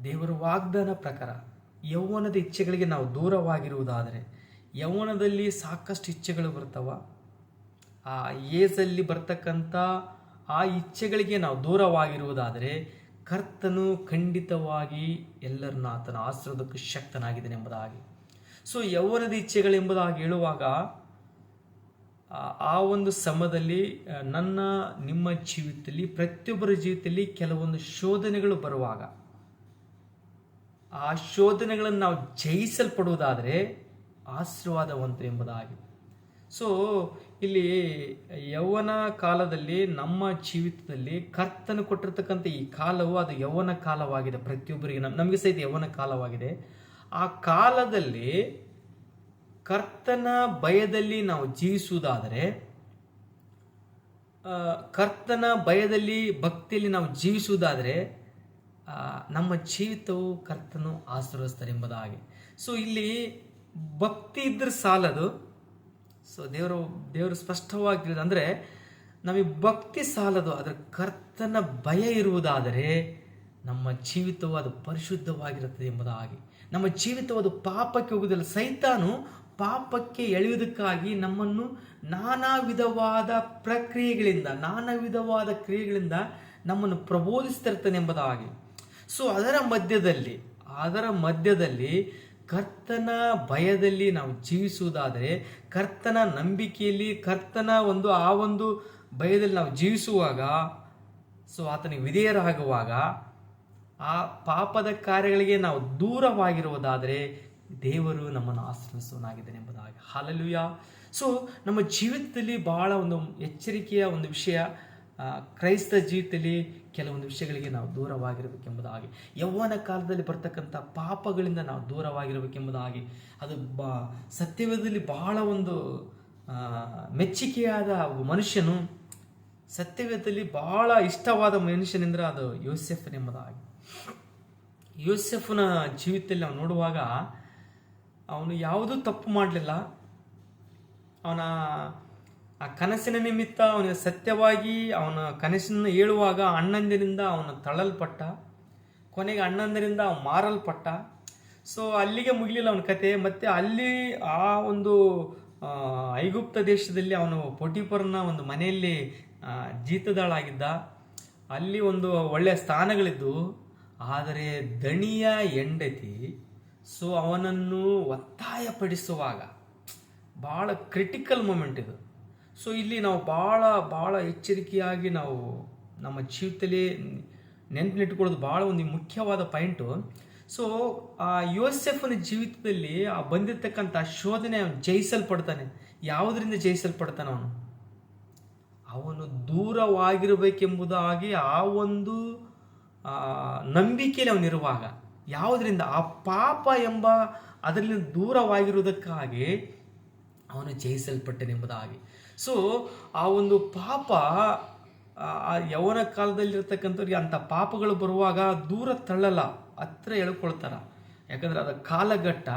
[SPEAKER 1] ದೇವರ ವಾಗ್ದಾನ ಪ್ರಕಾರ ಯೌವನದ ಇಚ್ಛೆಗಳಿಗೆ ನಾವು ದೂರವಾಗಿರುವುದಾದರೆ ಯೌವನದಲ್ಲಿ ಸಾಕಷ್ಟು ಇಚ್ಛೆಗಳು ಬರ್ತವ. ಆ ಏಜಲ್ಲಿ ಬರ್ತಕ್ಕಂಥ ಆ ಇಚ್ಛೆಗಳಿಗೆ ನಾವು ದೂರವಾಗಿರುವುದಾದರೆ ಕರ್ತನು ಖಂಡಿತವಾಗಿ ಎಲ್ಲರನ್ನ ಆತನ ಆಶ್ರದಕ್ಕೆ ಶಕ್ತನಾಗಿದ್ದಾನೆ ಎಂಬುದಾಗಿ. ಸೊ ಯೌವನದ ಇಚ್ಛೆಗಳೆಂಬುದಾಗಿ ಹೇಳುವಾಗ ಆ- ಒಂದು ಸಮಯದಲ್ಲಿ ನನ್ನ, ನಿಮ್ಮ ಜೀವಿತದಲ್ಲಿ, ಪ್ರತಿಯೊಬ್ಬರ ಜೀವಿತದಲ್ಲಿ ಕೆಲವೊಂದು ಶೋಧನೆಗಳು ಬರುವಾಗ, ಆ ಶೋಧನೆಗಳನ್ನು ನಾವು ಜಯಿಸಲ್ಪಡುವುದಾದರೆ ಆಶೀರ್ವಾದವಂತ ಎಂಬುದಾಗಿ. ಸೊ ಇಲ್ಲಿ ಯೌವನ ಕಾಲದಲ್ಲಿ, ನಮ್ಮ ಜೀವಿತದಲ್ಲಿ ಕರ್ತನು ಕೊಟ್ಟಿರ್ತಕ್ಕಂಥ ಈ ಕಾಲವು ಅದು ಯೌವನ ಕಾಲವಾಗಿದೆ. ಪ್ರತಿಯೊಬ್ಬರಿಗೆ ನಮ್- ನಮಗೆ ಸಹಿತ ಯೌವನ ಕಾಲವಾಗಿದೆ. ಆ ಕಾಲದಲ್ಲಿ ಕರ್ತನ ಭಯದಲ್ಲಿ ನಾವು ಜೀವಿಸುವುದಾದರೆ ಕರ್ತನ ಭಯದಲ್ಲಿ, ಭಕ್ತಿಯಲ್ಲಿ ನಾವು ಜೀವಿಸುವುದಾದರೆ ನಮ್ಮ ಜೀವಿತವು ಕರ್ತನು ಆಶೀರ್ವದಿಸ್ತಾರೆ ಎಂಬುದಾಗಿ ಸೊ ಇಲ್ಲಿ ಭಕ್ತಿ ಇದ್ರೆ ಸಾಲದು. ಸೊ ದೇವರು ದೇವರು ಸ್ಪಷ್ಟವಾಗಿರೋದು ಅಂದರೆ, ನಮಗೆ ಭಕ್ತಿ ಸಾಲದು ಅದರ ಕರ್ತನ ಭಯ ಇರುವುದಾದರೆ, ನಮ್ಮ ಜೀವಿತವು ಅದು ಪರಿಶುದ್ಧವಾಗಿರುತ್ತದೆ ಎಂಬುದಾಗಿ ನಮ್ಮ ಜೀವಿತವು ಅದು ಪಾಪಕ್ಕೆ ಹೋಗುವುದಿಲ್ಲ. ಸೈತಾನು ಪಾಪಕ್ಕೆ ಎಳೆಯುವುದಕ್ಕಾಗಿ ನಮ್ಮನ್ನು ನಾನಾ ವಿಧವಾದ ಪ್ರಕ್ರಿಯೆಗಳಿಂದ, ನಾನಾ ವಿಧವಾದ ಕ್ರಿಯೆಗಳಿಂದ ನಮ್ಮನ್ನು ಪ್ರಬೋಧಿಸ್ತಿರ್ತಾನೆ ಎಂಬುದಾಗಿ. ಸೊ ಅದರ ಮಧ್ಯದಲ್ಲಿ ಅದರ ಮಧ್ಯದಲ್ಲಿ ಕರ್ತನ ಭಯದಲ್ಲಿ ನಾವು ಜೀವಿಸುವುದಾದರೆ, ಕರ್ತನ ನಂಬಿಕೆಯಲ್ಲಿ ಕರ್ತನ ಒಂದು, ಆ ಒಂದು ಭಯದಲ್ಲಿ ನಾವು ಜೀವಿಸುವಾಗ ಸೊ ಆತನಿಗೆ ವಿಧೇಯರಾಗುವಾಗ, ಆ ಪಾಪದ ಕಾರ್ಯಗಳಿಗೆ ನಾವು ದೂರವಾಗಿರುವುದಾದರೆ ದೇವರು ನಮ್ಮನ್ನು ಆಶ್ರಯಿಸುವನಾಗಿದ್ದಾನೆ ಎಂಬುದಾಗಿ. ಹಾಲಲುಯ ಸೊ ನಮ್ಮ ಜೀವಿತದಲ್ಲಿ ಬಹಳ ಒಂದು ಎಚ್ಚರಿಕೆಯ ಒಂದು ವಿಷಯ ಕ್ರೈಸ್ತ ಜೀವಿತದಲ್ಲಿ ಕೆಲವೊಂದು ವಿಷಯಗಳಿಗೆ ನಾವು ದೂರವಾಗಿರಬೇಕೆಂಬುದಾಗಿ ಯೌವನ ಕಾಲದಲ್ಲಿ ಬರ್ತಕ್ಕಂಥ ಪಾಪಗಳಿಂದ ನಾವು ದೂರವಾಗಿರಬೇಕೆಂಬುದಾಗಿ. ಅದು ಬ, ಸತ್ಯವೇದದಲ್ಲಿ ಬಹಳ ಒಂದು ಮೆಚ್ಚಿಕೆಯಾದ ಮನುಷ್ಯನು ಸತ್ಯವೇದದಲ್ಲಿ ಬಹಳ ಇಷ್ಟವಾದ ಮನುಷ್ಯನೆಂದರೆ ಅದು ಯೋಸೆಫನೆಂಬುದಾಗಿ. ಯೋಸೆಫನ ಜೀವಿತದಲ್ಲಿ ನಾವು ನೋಡುವಾಗ ಅವನು ಯಾವುದೂ ತಪ್ಪು ಮಾಡಲಿಲ್ಲ. ಅವನ ಆ ಕನಸಿನ ನಿಮಿತ್ತ ಅವನಿಗೆ ಸತ್ಯವಾಗಿ ಅವನ ಕನಸನ್ನು ಹೇಳುವಾಗ ಅಣ್ಣಂದಿನಿಂದ ಅವನು ತಳ್ಳಲ್ಪಟ್ಟ. ಕೊನೆಗೆ ಅಣ್ಣಂದಿರಿಂದ ಅವನು ಮಾರಲ್ಪಟ್ಟ. ಸೊ ಅಲ್ಲಿಗೆ ಮುಗಿಲಿಲ್ಲ ಅವನ ಕತೆ. ಮತ್ತು ಅಲ್ಲಿ ಆ ಒಂದು ಐಗುಪ್ತ ದೇಶದಲ್ಲಿ ಅವನು ಪೊಟಿಪರ್ನ ಒಂದು ಮನೆಯಲ್ಲಿ ಜೀತದಾಳಾಗಿದ್ದ. ಅಲ್ಲಿ ಒಂದು ಒಳ್ಳೆಯ ಸ್ಥಾನಗಳಿದ್ದವು ಆದರೆ ದಣಿಯ ಹೆಂಡತಿ ಸೊ ಅವನನ್ನು ಒತ್ತಾಯಪಡಿಸುವಾಗ ಭಾಳ ಕ್ರಿಟಿಕಲ್ ಮೂಮೆಂಟ್ ಇದು. ಸೊ ಇಲ್ಲಿ ನಾವು ಭಾಳ ಭಾಳ ಎಚ್ಚರಿಕೆಯಾಗಿ ನಾವು ನಮ್ಮ ಜೀವಿತದಲ್ಲಿ ನೆನಪಿನಿಟ್ಕೊಳ್ಳೋದು ಭಾಳ ಒಂದು ಮುಖ್ಯವಾದ ಪಾಯಿಂಟು ಸೊ ಆ ಯೋಸೆಫನ ಜೀವಿತದಲ್ಲಿ ಆ ಬಂದಿರತಕ್ಕಂಥ ಶೋಧನೆ ಅವನು ಜಯಿಸಲ್ಪಡ್ತಾನೆ. ಯಾವುದರಿಂದ ಜಯಿಸಲ್ಪಡ್ತಾನೆ ಅವನು? ಅವನು ದೂರವಾಗಿರಬೇಕೆಂಬುದಾಗಿ ಆ ಒಂದು ನಂಬಿಕೆಯಲ್ಲಿ ಅವನಿರುವಾಗ. ಯಾವುದರಿಂದ ಆ ಪಾಪ ಎಂಬ ಅದರಿಂದ ದೂರವಾಗಿರುವುದಕ್ಕಾಗಿ ಅವನು ಜಯಿಸಲ್ಪಟ್ಟನೆಂಬುದಾಗಿ. ಸೊ ಆ ಒಂದು ಪಾಪ, ಆ ಯೌವನ ಕಾಲದಲ್ಲಿರ್ತಕ್ಕಂಥವ್ರಿಗೆ ಅಂಥ ಪಾಪಗಳು ಬರುವಾಗ ದೂರ ತಳ್ಳಲ್ಲ, ಹತ್ರ ಎಳ್ಕೊಳ್ತಾರ. ಯಾಕಂದ್ರೆ ಅದರ ಕಾಲಘಟ್ಟ,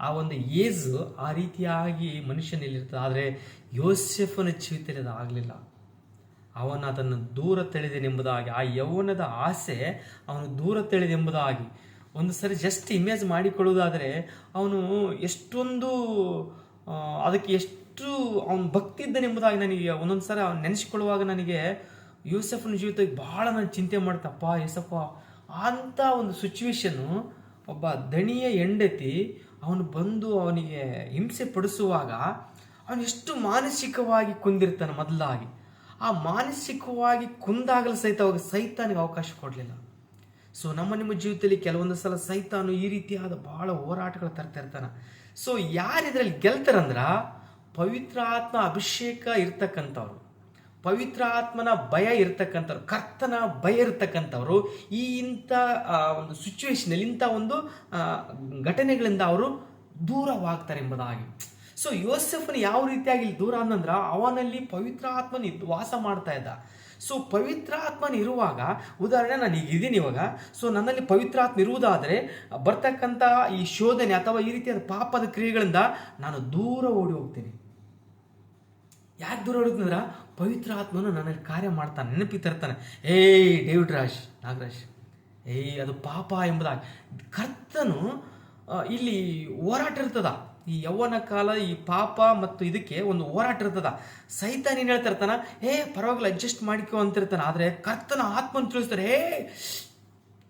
[SPEAKER 1] ಆ ಒಂದು ಏಜ್ ಆ ರೀತಿಯಾಗಿ ಮನುಷ್ಯನಲ್ಲಿರ್ತದೆ. ಆದರೆ ಯೋಸೆಫನ ಜೀವಿತದಲ್ಲಿ ಆಗಲಿಲ್ಲ. ಅವನು ಅದನ್ನು ದೂರ ತಳೆದೆನೆಂಬುದಾಗಿ, ಆ ಯೌವನದ ಆಸೆ ಅವನು ದೂರ ತಳೆದೆಂಬುದಾಗಿ. ಒಂದು ಸರಿ ಜಸ್ಟ್ ಇಮೇಜ್ ಮಾಡಿಕೊಳ್ಳೋದಾದರೆ ಅವನು ಎಷ್ಟೊಂದು ಅದಕ್ಕೆ ಎಷ್ಟು ಅವನು ಭಕ್ತಿ ಇದ್ದನೆಂಬುದಾಗಿ ನನಗೆ ಒಂದೊಂದು ಸರಿ ಅವ್ನು ನೆನೆಸಿಕೊಳ್ಳುವಾಗ ನನಗೆ ಯೂಸಫ್ನ ಜೀವಿತಕ್ಕೆ ಭಾಳ ನಾನು ಚಿಂತೆ ಮಾಡ್ತಪ್ಪ ಯೂಸಫ ಅಂಥ ಒಂದು ಸಿಚುವೇಶನ್ನು ಒಬ್ಬ ದಣಿಯ ಹೆಂಡತಿ ಅವನು ಬಂದು ಅವನಿಗೆ ಹಿಂಸೆ ಪಡಿಸುವಾಗ ಅವನು ಎಷ್ಟು ಮಾನಸಿಕವಾಗಿ ಕುಂದಿರ್ತಾನೆ ಮೊದಲಾಗಿ. ಆ ಮಾನಸಿಕವಾಗಿ ಕುಂದಾಗಲು ಸಹಿತ ಅವಾಗ ಸಹಿತ ಅವಕಾಶ ಕೊಡಲಿಲ್ಲ. ಸೊ ನಮ್ಮ ನಿಮ್ಮ ಜೀವಿತದಲ್ಲಿ ಕೆಲವೊಂದು ಸಲ ಸೈತಾನು ಈ ರೀತಿಯಾದ ಬಹಳ ಹೋರಾಟಗಳು ತರ್ತಾ ಇರ್ತಾನೆ. ಸೊ ಯಾರು ಇದರಲ್ಲಿ ಗೆಲ್ತಾರಂದ್ರ ಪವಿತ್ರ ಆತ್ಮ ಅಭಿಷೇಕ ಇರ್ತಕ್ಕಂಥವ್ರು. ಪವಿತ್ರ ಆತ್ಮನ ಭಯ ಇರ್ತಕ್ಕಂಥವ್ರು, ಕರ್ತನ ಭಯ ಇರ್ತಕ್ಕಂಥವ್ರು. ಈ ಇಂಥ ಒಂದು ಸಿಚುವೇಶನಲ್ಲಿ ಇಂಥ ಒಂದು ಘಟನೆಗಳಿಂದ ಅವರು ದೂರವಾಗ್ತಾರೆ ಎಂಬುದಾಗಿ. ಸೊ ಯೋಸೆಫನ್ ಯಾವ ರೀತಿಯಾಗಿ ದೂರ ಅಂದ್ರೆ ಅವನಲ್ಲಿ ಪವಿತ್ರ ಆತ್ಮನ ವಾಸ ಮಾಡ್ತಾ ಇದ್ದ. ಸೊ ಪವಿತ್ರ ಆತ್ಮನ ಇರುವಾಗ, ಉದಾಹರಣೆ ನಾನು ಈಗ ಇದ್ದೀನಿ ಇವಾಗ. ಸೊ ನನ್ನಲ್ಲಿ ಪವಿತ್ರ ಆತ್ಮ ಇರುವುದಾದರೆ, ಬರ್ತಕ್ಕಂಥ ಈ ಶೋಧನೆ ಅಥವಾ ಈ ರೀತಿಯಾದ ಪಾಪದ ಕ್ರಿಯೆಗಳಿಂದ ನಾನು ದೂರ ಓಡಿ ಹೋಗ್ತೀನಿ. ಯಾಕೆ ದೂರ ಹೋಗ್ತಂದ್ರೆ ಪವಿತ್ರ ಆತ್ಮನು ನನ್ನಲ್ಲಿ ಕಾರ್ಯ ಮಾಡ್ತಾನೆ ನೆನಪಿ ತರ್ತಾನೆ. ಏಯ್ ಡೇವಿಡ್ ರಾಜ್ ನಾಗರಾಜ್, ಏಯ್, ಅದು ಪಾಪ ಎಂಬುದಾಗಿ. ಕರ್ತನು ಇಲ್ಲಿ ಹೋರಾಟ ಇರ್ತದ. ಈ ಯೌವನ ಕಾಲ, ಈ ಪಾಪ ಮತ್ತು ಇದಕ್ಕೆ ಒಂದು ಹೋರಾಟ ಇರ್ತದ. ಸಹಿತ ನೀನು ಹೇಳ್ತಾ ಇರ್ತಾನ? ಏ, ಪರವಾಗಿಲ್ಲ ಅಡ್ಜಸ್ಟ್ ಮಾಡಿಕೋ ಅಂತಿರ್ತಾನೆ ಆದರೆ ಕರ್ತನ ಆತ್ಮನ ತಿಳಿಸ್ತಾರೆ, ಏ,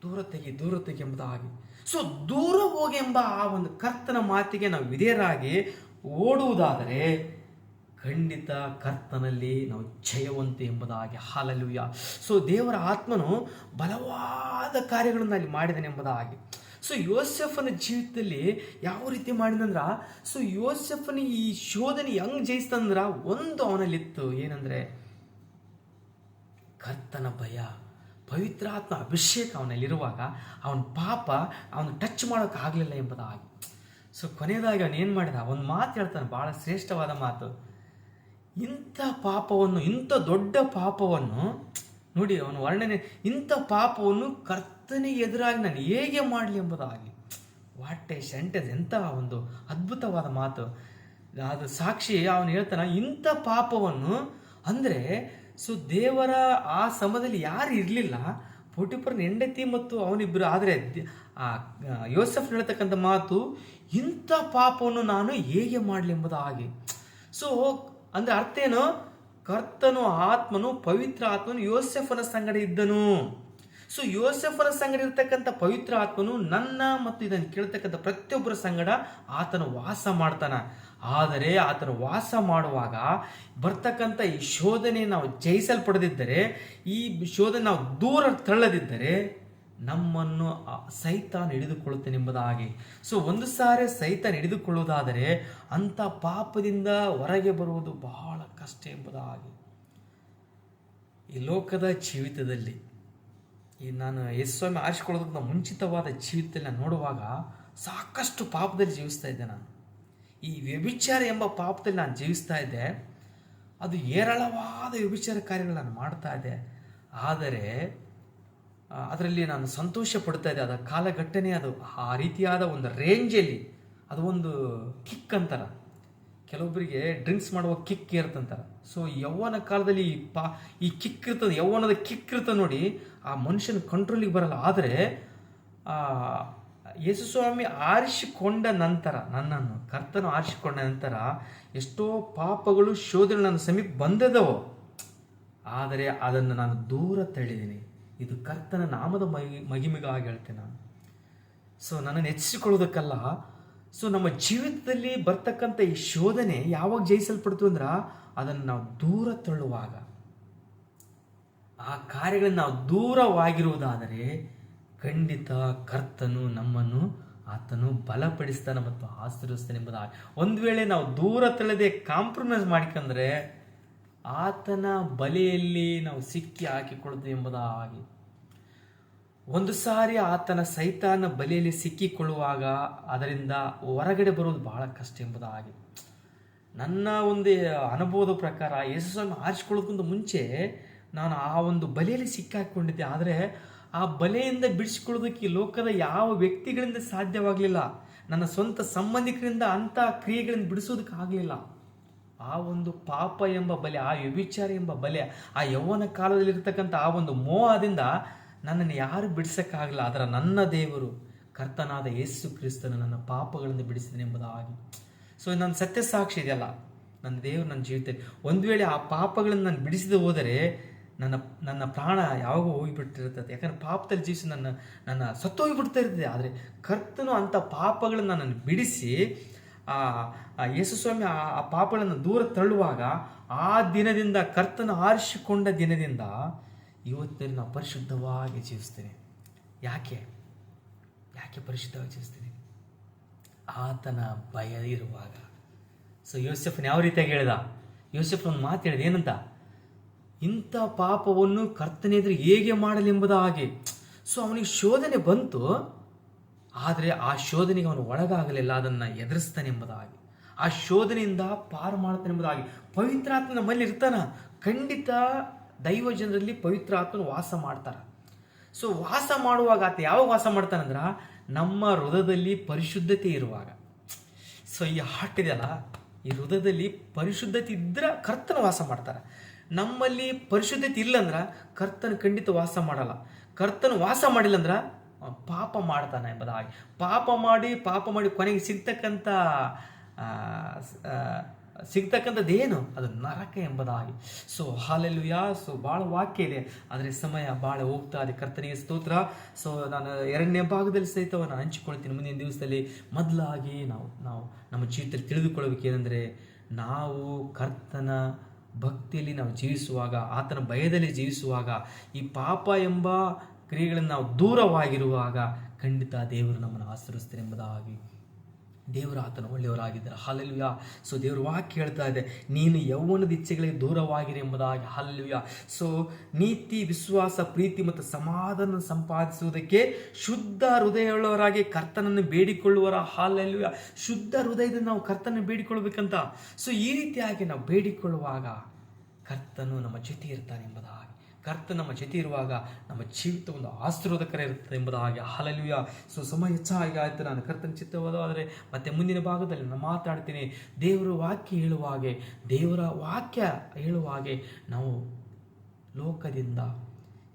[SPEAKER 1] ದೂರ ತೆಗಿ ದೂರ ತೆಗಿ ಎಂಬುದಾಗಿ ಸೊ ದೂರ ಹೋಗಿ ಎಂಬ ಆ ಒಂದು ಕರ್ತನ ಮಾತಿಗೆ ನಾವು ವಿಧೇಯರಾಗಿ ಓಡುವುದಾದರೆ ಖಂಡಿತ ಕರ್ತನಲ್ಲಿ ನಾವು ಜಯವಂತೆ ಎಂಬುದಾಗಿ ಹಾಲಲುಯ ಸೊ ದೇವರ ಆತ್ಮನು ಬಲವಾದ ಕಾರ್ಯಗಳನ್ನು ಅಲ್ಲಿ ಮಾಡಿದನು ಎಂಬುದಾಗಿ ಸೊ ಯೋಸೆಫನ ಜೀವಿತದಲ್ಲಿ ಯಾವ ರೀತಿ ಮಾಡಿದಂದ್ರೆ ಸೊ ಯೋಸೆಫನ ಈ ಶೋಧನೆ ಹೆಂಗ್ ಜಯಿಸ್ತಂದ್ರೆ, ಒಂದು ಅವನಲ್ಲಿತ್ತು ಏನಂದ್ರೆ, ಕರ್ತನ ಭಯ, ಪವಿತ್ರಾತ್ಮ ಅಭಿಷೇಕ ಅವನಲ್ಲಿರುವಾಗ ಅವನ ಪಾಪ ಅವನು ಟಚ್ ಮಾಡೋಕೆ ಆಗಲಿಲ್ಲ ಎಂಬುದಾಗಿ. ಸೊ ಕೊನೆಯದಾಗಿ ಅವನು ಏನು ಮಾಡಿದ? ಒಂದು ಮಾತು ಹೇಳ್ತಾನೆ ಭಾಳ ಶ್ರೇಷ್ಠವಾದ ಮಾತು. ಇಂಥ ಪಾಪವನ್ನು, ಇಂಥ ದೊಡ್ಡ ಪಾಪವನ್ನು ನೋಡಿ, ಅವನ ವರ್ಣನೆ, ಇಂಥ ಪಾಪವನ್ನು ಕರ್ತನಿಗೆ ಎದುರಾಗಿ ನಾನು ಹೇಗೆ ಮಾಡಲಿ ಎಂಬುದಾಗಿ ವಾಟ್ ಎ ಸೆಂಟೆನ್ಸ್ ಎಂಥ ಒಂದು ಅದ್ಭುತವಾದ ಮಾತು. ಅದು ಸಾಕ್ಷಿ ಅವನು ಹೇಳ್ತಾನೆ, ಇಂಥ ಪಾಪವನ್ನು ಅಂದರೆ, ಸೊ ದೇವರ ಆ ಸಮಯದಲ್ಲಿ ಯಾರು ಇರಲಿಲ್ಲ. ಪೋಟಿಪುರನ ಹೆಂಡತಿ ಮತ್ತು ಅವನಿಬ್ಬರು ಆದರೆ ಆ ಯೋಸೆಫ್ ಹೇಳ್ತಕ್ಕಂಥ ಮಾತು, ಇಂಥ ಪಾಪವನ್ನು ನಾನು ಹೇಗೆ ಮಾಡಲಿ ಎಂಬುದಾಗಿ. ಸೊ ಅಂದರೆ ಅರ್ಥ ಏನು? ಕರ್ತನು ಆತ್ಮನು ಪವಿತ್ರ ಆತ್ಮನು ಯೋಸೆಫನ ಸಂಗಡ ಇದ್ದನು. ಸೊ ಯೋಸೆಫನ ಸಂಗಡ ಇರತಕ್ಕಂಥ ಪವಿತ್ರ ಆತ್ಮನು ನನ್ನ ಮತ್ತು ಇದನ್ನು ಕೇಳ್ತಕ್ಕಂಥ ಪ್ರತಿಯೊಬ್ಬರ ಸಂಗಡ ಆತನು ವಾಸ ಮಾಡ್ತಾನ. ಆದರೆ ಆತನು ವಾಸ ಮಾಡುವಾಗ ಬರ್ತಕ್ಕಂಥ ಈ ಶೋಧನೆ ನಾವು ಜಯಿಸಲ್ಪಡದಿದ್ದರೆ, ಈ ಶೋಧನೆ ನಾವು ದೂರ ತಳ್ಳದಿದ್ದರೆ ನಮ್ಮನ್ನು ಸೈತಾನ್ ಹಿಡಿದುಕೊಳ್ಳುತ್ತೇನೆ ಎಂಬುದಾಗಿ ಸೊ ಒಂದು ಸಾರಿ ಸೈತಾನ್ ಹಿಡಿದುಕೊಳ್ಳುವುದಾದರೆ ಅಂಥ ಪಾಪದಿಂದ ಹೊರಗೆ ಬರುವುದು ಬಹಳ ಕಷ್ಟ ಎಂಬುದಾಗಿ ಈ ಲೋಕದ ಜೀವಿತದಲ್ಲಿ, ಈ ನಾನು ಯಶಸ್ವಾಮಿ ಆರಿಸಿಕೊಳ್ಳೋದಕ್ಕಿಂತ ಮುಂಚಿತವಾದ ಜೀವಿತದಲ್ಲಿ ನಾನು ನೋಡುವಾಗ ಸಾಕಷ್ಟು ಪಾಪದಲ್ಲಿ ಜೀವಿಸ್ತಾ ಇದ್ದೆ ನಾನು. ಈ ವ್ಯಭಿಚಾರ ಎಂಬ ಪಾಪದಲ್ಲಿ ನಾನು ಜೀವಿಸ್ತಾ ಇದ್ದೆ. ಅದು ಏರಳವಾದ ವ್ಯಭಿಚಾರ ಕಾರ್ಯಗಳನ್ನು ಮಾಡ್ತಾ ಇದ್ದೆ. ಆದರೆ ಅದರಲ್ಲಿ ನಾನು ಸಂತೋಷ ಪಡ್ತಾ ಇದ್ದೆ. ಅದರ ಕಾಲಘಟ್ಟನೆ ಅದು. ಆ ರೀತಿಯಾದ ಒಂದು ರೇಂಜಲ್ಲಿ ಅದು ಒಂದು ಕಿಕ್ ಅಂತಾರ. ಕೆಲವೊಬ್ಬರಿಗೆ ಡ್ರಿಂಕ್ಸ್ ಮಾಡುವ ಕಿಕ್ ಇರ್ತಂತಾರ ಸೊ ಯೌವನ ಕಾಲದಲ್ಲಿ ಈ ಪಾ, ಈ ಕಿಕ್ ಇರ್ತದೆ ಯೌವನದ ಕಿಕ್ ಇರ್ತದೆ ನೋಡಿ, ಆ ಮನುಷ್ಯನ ಕಂಟ್ರೋಲಿಗೆ ಬರಲ್ಲ. ಆದರೆ ಯೇಸುಸ್ವಾಮಿ ಆರಿಸಿಕೊಂಡ ನಂತರ, ನನ್ನನ್ನು, ಕರ್ತನು ಆರಿಸಿಕೊಂಡ ನಂತರ ಎಷ್ಟೋ ಪಾಪಗಳು ಶೋಧನೆ ನನ್ನ ಸಮೀಪ ಬಂದದವು ಆದರೆ ಅದನ್ನು ನಾನು ದೂರ ತಳ್ಳಿದ್ದೀನಿ. ಇದು ಕರ್ತನ ನಾಮದ ಮಗಿ ಮಹಿಮೆಗಾಗಿ ಹೇಳ್ತೇನೆ ನಾನು. ಸೊ ನನ್ನನ್ನು ಹೆಚ್ಚಿಸಿಕೊಳ್ಳೋದಕ್ಕಲ್ಲ ಸೊ ನಮ್ಮ ಜೀವಿತದಲ್ಲಿ ಬರ್ತಕ್ಕಂಥ ಈ ಶೋಧನೆ ಯಾವಾಗ ಜಯಿಸಲ್ಪಡ್ತು ಅಂದ್ರೆ, ಅದನ್ನು ನಾವು ದೂರ ತಳ್ಳುವಾಗ. ಆ ಕಾರ್ಯಗಳನ್ನು ನಾವು ದೂರವಾಗಿರುವುದಾದರೆ, ಖಂಡಿತ ಕರ್ತನು ನಮ್ಮನ್ನು ಆತನು ಬಲಪಡಿಸ್ತಾನೆ ಮತ್ತು ಆಶೀರ್ವಿಸ್ತಾನೆ ಎಂಬುದಾಗಿ. ಒಂದು ವೇಳೆ ನಾವು ದೂರ ತಳ್ಳದೆ ಕಾಂಪ್ರಮೈಸ್ ಮಾಡಿಕೊಂಡ್ರೆ ಆತನ ಬಲೆಯಲ್ಲಿ ನಾವು ಸಿಕ್ಕಿ ಹಾಕಿಕೊಳ್ಳೋದು ಎಂಬುದಾಗಿ ಒಂದು ಸಾರಿ ಆತನ ಸೈತಾನ ಬಲೆಯಲ್ಲಿ ಸಿಕ್ಕಿಕೊಳ್ಳುವಾಗ ಅದರಿಂದ ಹೊರಗಡೆ ಬರುವುದು ಬಹಳ ಕಷ್ಟ ಎಂಬುದಾಗಿ ನನ್ನ ಒಂದು ಅನುಭವದ ಪ್ರಕಾರ ಯಶಸ್ಸನ್ನು ಆರಿಸಿಕೊಳ್ಳೋದಕ್ಕಿಂತ ಮುಂಚೆ ನಾನು ಆ ಒಂದು ಬಲೆಯಲ್ಲಿ ಸಿಕ್ಕಾಕೊಂಡಿದ್ದೆ. ಆದರೆ ಆ ಬಲೆಯಿಂದ ಬಿಡಿಸಿಕೊಳ್ಳೋದಕ್ಕೆ ಲೋಕದ ಯಾವ ವ್ಯಕ್ತಿಗಳಿಂದ ಸಾಧ್ಯವಾಗಲಿಲ್ಲ. ನನ್ನ ಸ್ವಂತ ಸಂಬಂಧಿಕರಿಂದ ಅಂಥ ಕ್ರಿಯೆಗಳನ್ನು ಬಿಡಿಸೋದಕ್ಕೆ ಆಗಲಿಲ್ಲ ಆ ಒಂದು ಪಾಪ ಎಂಬ ಬಲೆ, ಆ ವ್ಯಭಿಚಾರ ಎಂಬ ಬಲೆ, ಆ ಯೌವನ ಕಾಲದಲ್ಲಿರ್ತಕ್ಕಂಥ ಆ ಒಂದು ಮೋಹದಿಂದ ನನ್ನನ್ನು ಯಾರು ಬಿಡಿಸೋಕ್ಕಾಗಲ್ಲ. ಅದರ ನನ್ನ ದೇವರು, ಕರ್ತನಾದ ಯೇಸು ಕ್ರಿಸ್ತನು ನನ್ನ ಪಾಪಗಳನ್ನು ಬಿಡಿಸಿದನು ಎಂಬುದಾಗಿ. ಸೊ ನನ್ನ ಸತ್ಯ ಸಾಕ್ಷಿ ಇದೆಯಲ್ಲ, ನನ್ನ ದೇವರು ನನ್ನ ಜೀವಿತದಲ್ಲಿ ಒಂದು ವೇಳೆ ಆ ಪಾಪಗಳನ್ನು ನಾನು ಬಿಡಿಸಿದ ಹೋದರೆ ನನ್ನ ನನ್ನ ಪ್ರಾಣ ಯಾವಾಗೂ ಹೋಗಿಬಿಟ್ಟಿರ್ತದೆ. ಯಾಕಂದ್ರೆ ಪಾಪದಲ್ಲಿ ಜೀವಿಸಿ ನನ್ನ ನನ್ನ ಸತ್ತೋಗಿಬಿಡ್ತಾ ಇರ್ತದೆ. ಆದರೆ ಕರ್ತನು ಅಂಥ ಪಾಪಗಳನ್ನು ನನ್ನನ್ನು ಬಿಡಿಸಿ ಯೇಸುಸ್ವಾಮಿ ಆ ಆ ಪಾಪಗಳನ್ನು ದೂರ ತಳ್ಳುವಾಗ ಆ ದಿನದಿಂದ ಕರ್ತನ ಆರಿಸಿಕೊಂಡ ದಿನದಿಂದ ಇವತ್ತಿನ ನಾವು ಪರಿಶುದ್ಧವಾಗಿ ಜೀವಿಸ್ತೇನೆ ಯಾಕೆ? ಯಾಕೆ ಪರಿಶುದ್ಧವಾಗಿ ಜೀವಿಸ್ತೇನೆ ಆತನ ಭಯ ಇರುವಾಗ. ಸೊ ಯೋಸೆಫನ್ ಯಾವ ರೀತಿಯಾಗಿ ಹೇಳಿದ? ಯೋಸೆಫ್ ಒಂದು ಮಾತು ಹೇಳಿದೆ, ಏನಂತ? ಇಂಥ ಪಾಪವನ್ನು ಕರ್ತನೆದುರು ಹೇಗೆ ಮಾಡಲೆಂಬುದಾಗಿ ಸೊ ಅವನಿಗೆ ಶೋಧನೆ ಬಂತು. ಆದರೆ ಆ ಶೋಧನೆಗೆ ಅವನು ಒಳಗಾಗಲಿಲ್ಲ, ಅದನ್ನು ಎದುರಿಸ್ತಾನೆ ಎಂಬುದಾಗಿ ಆ ಶೋಧನೆಯಿಂದ ಪಾರು ಮಾಡ್ತಾನೆ ಎಂಬುದಾಗಿ ಪವಿತ್ರಾತ್ಮ ನಮ್ಮಲ್ಲಿ ಇರ್ತಾನ? ಖಂಡಿತ ದೈವ ಜನರಲ್ಲಿ ಪವಿತ್ರಾತ್ಮನು ವಾಸ ಮಾಡ್ತಾರ. ಸೊ ವಾಸ ಮಾಡುವಾಗ ಆತ ಯಾವಾಗ ವಾಸ ಮಾಡ್ತಾನಂದ್ರ ನಮ್ಮ ಹೃದಯದಲ್ಲಿ ಪರಿಶುದ್ಧತೆ ಇರುವಾಗ. ಸೊ ಈ ಹಾರ್ಟ್ ಇದೆಯಲ್ಲ ಈ ಹೃದಯದಲ್ಲಿ ಪರಿಶುದ್ಧತೆ ಇದ್ದರೆ ಕರ್ತನ ವಾಸ ಮಾಡ್ತಾರೆ. ನಮ್ಮಲ್ಲಿ ಪರಿಶುದ್ಧತೆ ಇಲ್ಲಂದ್ರ ಕರ್ತನ ಖಂಡಿತ ವಾಸ ಮಾಡಲ್ಲ. ಕರ್ತನ ವಾಸ ಮಾಡಿಲ್ಲ ಅಂದ್ರ ಅವ ಪಾಪ ಮಾಡ್ತಾನೆ ಎಂಬುದಾಗಿ. ಪಾಪ ಮಾಡಿ ಪಾಪ ಮಾಡಿ ಕೊನೆಗೆ ಸಿಗ್ತಕ್ಕಂಥ ಸಿಗ್ತಕ್ಕಂಥದ್ದೇನು ಅದು ನರಕ ಎಂಬುದಾಗಿ. ಸೊ ಹಾಲೆಲ್ಲುಯ ಸೊ ಭಾಳ ವಾಕ್ಯ ಇದೆ. ಆದರೆ ಸಮಯ ಭಾಳ ಹೋಗ್ತಾ ಇದೆ. ಕರ್ತನಿಗೆ ಸ್ತೋತ್ರ. ಸೊ ನಾನು ಎರಡನೇ ಭಾಗದಲ್ಲಿ ಸಹಿತ ನಾನು ಹಂಚಿಕೊಳ್ತೀನಿ. ಮುಂದಿನ ದಿವಸದಲ್ಲಿ ಮೊದಲಾಗಿ ನಾವು ನಾವು ನಮ್ಮ ಜೀವಿತದಲ್ಲಿ ತಿಳಿದುಕೊಳ್ಳಬೇಕೇನೆಂದರೆ ನಾವು ಕರ್ತನ ಭಕ್ತಿಯಲ್ಲಿ ನಾವು ಜೀವಿಸುವಾಗ, ಆತನ ಭಯದಲ್ಲಿ ಜೀವಿಸುವಾಗ ಈ ಪಾಪ ಎಂಬ ಕ್ರಿಯೆಗಳನ್ನು ನಾವು ದೂರವಾಗಿರುವಾಗ ಖಂಡಿತ ದೇವರು ನಮ್ಮನ್ನು ಆಚರಿಸ್ತಾರೆ ಎಂಬುದಾಗಿ. ದೇವರು ಆತನ ಒಳ್ಳೆಯವರಾಗಿದ್ದಾರೆ. ಹಲಲ್ವಿಯ ಸೊ ದೇವರು ವಾಕ್ಯ ಹೇಳ್ತಾ ಇದೆ. ನೀನು ಯೌವನದ ಇಚ್ಛೆಗಳಿಗೆ ದೂರವಾಗಿರಿ ಎಂಬುದಾಗಿ. ಹಲಲ್ವಿಯ ಸೊ ನೀತಿ, ವಿಶ್ವಾಸ, ಪ್ರೀತಿ ಮತ್ತು ಸಮಾಧಾನ ಸಂಪಾದಿಸುವುದಕ್ಕೆ ಶುದ್ಧ ಹೃದಯವುಳ್ಳವರಾಗಿ ಕರ್ತನನ್ನು ಬೇಡಿಕೊಳ್ಳುವರ ಹಾಲಲ್ವಿಯ ಶುದ್ಧ ಹೃದಯದಿಂದ ನಾವು ಕರ್ತನ ಬೇಡಿಕೊಳ್ಬೇಕಂತ ಸೊ ಈ ರೀತಿಯಾಗಿ ನಾವು ಬೇಡಿಕೊಳ್ಳುವಾಗ ಕರ್ತನು ನಮ್ಮ ಜೊತೆ ಇರ್ತಾನೆ ಎಂಬುದಾಗಿ. ಕರ್ತ ನಮ್ಮ ಜೊತೆ ಇರುವಾಗ ನಮ್ಮ ಜೀವಿತ ಒಂದು ಆಶೀರ್ವಾದಕರ ಇರುತ್ತದೆ ಎಂಬುದಾಗಿ ಹಲಲುಯ ಸೊ ಸಮಯ ಹೆಚ್ಚಾಗಿ ಆಯಿತು. ನಾನು ಕರ್ತನ ಚಿತ್ತವಾದರೆ ಮತ್ತೆ ಮುಂದಿನ ಭಾಗದಲ್ಲಿ ನಾನು ಮಾತಾಡ್ತೀನಿ. ದೇವರ ವಾಕ್ಯ ಹೇಳುವಾಗೆ ದೇವರ ವಾಕ್ಯ ಹೇಳುವಾಗೆ ನಾವು ಲೋಕದಿಂದ,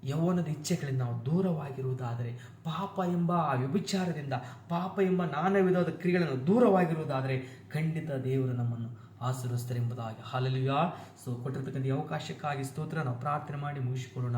[SPEAKER 1] ಯೌವನದ ಇಚ್ಛೆಗಳಿಂದ ನಾವು ದೂರವಾಗಿರುವುದಾದರೆ, ಪಾಪ ಎಂಬ ಆ ವ್ಯಭಿಚಾರದಿಂದ, ಪಾಪ ಎಂಬ ನಾನಾ ವಿಧವಾದ ಕ್ರಿಯೆಗಳನ್ನು ದೂರವಾಗಿರುವುದಾದರೆ ಖಂಡಿತ ದೇವರು ನಮ್ಮನ್ನು ಆಶೀರ್ವಸ್ತಾರೆ ಎಂಬುದಾಗಿ. ಹಾಲಲಿಯ. ಸೊ ಕೊಟ್ಟಿರ್ತಕ್ಕಂಥ ಅವಕಾಶಕ್ಕಾಗಿ ಸ್ತೋತ್ರ ನಾವು ಪ್ರಾರ್ಥನೆ ಮಾಡಿ ಮುಗಿಸಿಕೊಳ್ಳೋಣ.